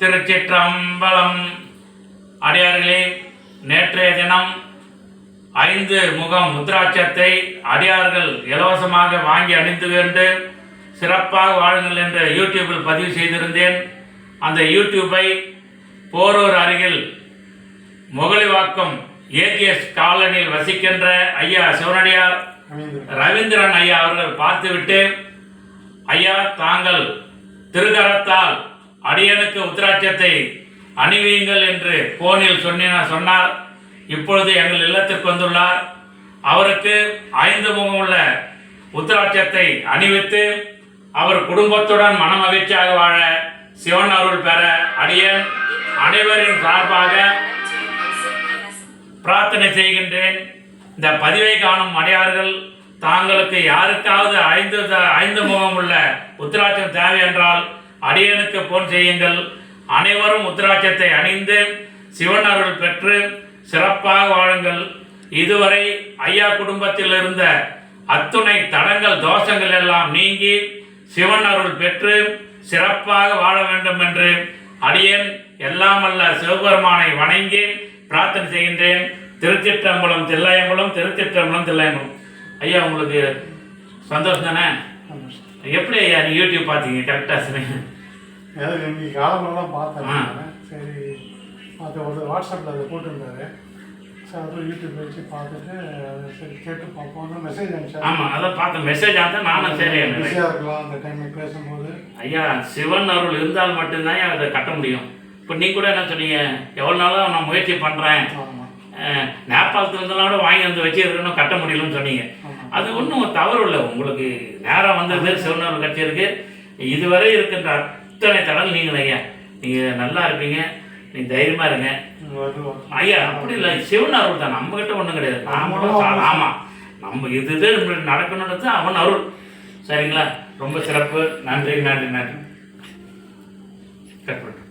திருச்சிற்றம்பலம். அடியார்களே நேற்றைய தினம் ஐந்து முகம் முத்ராட்சத்தை அடியார்கள் இலவசமாக வாங்கி அணிந்து கொண்டு சிறப்பாக வாழுங்கள் என்று யூடியூபில் பதிவு செய்திருந்தேன். அந்த யூடியூப்பை போரூர் அருகில் முகலிவாக்கம் ஏஜிஎஸ் காலனியில் வசிக்கின்ற ஐயா சிவனடியார் ரவீந்திரன் ஐயா அவர்கள் பார்த்துவிட்டு ஐயா தாங்கள் திருகரத்தால் அடியனுக்கு உத்திராட்சத்தை அணிவியுங்கள் என்று போனில் சொன்ன சொன்னார். இப்பொழுது எங்கள் இல்லத்திற்கு வந்துள்ளார். அவருக்கு ஐந்து முகமுள்ள உத்திராட்சத்தை அணிவித்து அவர் குடும்பத்துடன் மனமகிழ்ச்சியாக வாழ சிவன் அருள் பெற அடியன். அனைவரின் சார்பாக பிரார்த்தனை செய்கின்றேன். இந்த பதிவை காணும் அடையார்கள் தாங்களுக்கு யாருக்காவது ஐந்து த- ஐந்து முகம் உள்ள உத்திராட்சம் தேவை என்றால் அடியனுக்கு போன் செய்யுங்கள். அனைவரும் உத்திராட்சத்தை அணிந்து சிவன் அருள் பெற்று சிறப்பாக வாழுங்கள். இதுவரை ஐயா குடும்பத்தில் இருந்த அத்துணை தடங்கள் தோஷங்கள் எல்லாம் நீங்கி சிவன் அருள் பெற்று சிறப்பாக வாழ வேண்டும் என்று அடியேன் எல்லாம் அல்ல சிவபெருமானை வணங்கி பிரார்த்தனை செய்கின்றேன். திருச்சிற்றம்பலம் தில்லையம்பலம் திருச்சிற்றம்பலம் தில்லையம்பலம். ஐயா உங்களுக்கு சந்தோஷம் தானே? எப்படி ஐயா நீ யூடியூப் பார்த்தீங்க? கரெக்டாக சரி. இன்னைக்கு காலமெல்லாம் பார்த்தேன். சரி அது ஒரு வாட்ஸ்அப்பில் அதை போட்டிருந்தாரு. சரி அப்புறம் யூடியூப் வச்சு பார்த்துட்டு சரி கேட்டு பார்ப்போம்னு மெசேஜ் அனுப்பிச்சாரு. ஆமாம் அதான் பார்த்தேன். மெசேஜ் ஆனதான் நானும் சரி. பிஸியாக இருக்கலாம் அந்த டைமில் பேசும்போது. ஐயா சிவன் அருள் இருந்தால் மட்டும்தான் அதை கட்ட முடியும். இப்போ நீ கூட என்ன சொன்னீங்க? எவ்வளோ நாளாக நான் முயற்சி பண்ணுறேன் ஆமாம் நேபாளத்துல இருந்தெல்லாம் கூட வாங்கி வந்து வச்சிருக்கணும் கட்ட முடியலன்னு சொன்னீங்க. அது ஒன்றும் தவறு இல்லை. உங்களுக்கு நேரம் வந்தது சிவனூர் கட்சி இருக்கு. இதுவரை இருக்கின்ற அத்தனை தடல் நீங்கள் ஐயா. நீங்கள் நல்லா இருப்பீங்க. நீ தைரியமாக இருங்க. ஐயா அப்படி இல்லை. சிவன் அருள் தான். நம்ம கிட்ட ஒன்றும் கிடையாது. நாமளும் சா- ஆமா. நம்ம இது இது இப்படி நடக்கணுன்றது அவன் அருள். சரிங்களா? ரொம்ப சிறப்பு. நன்றி நன்றி நன்றி. கட் பண்ணுறேன்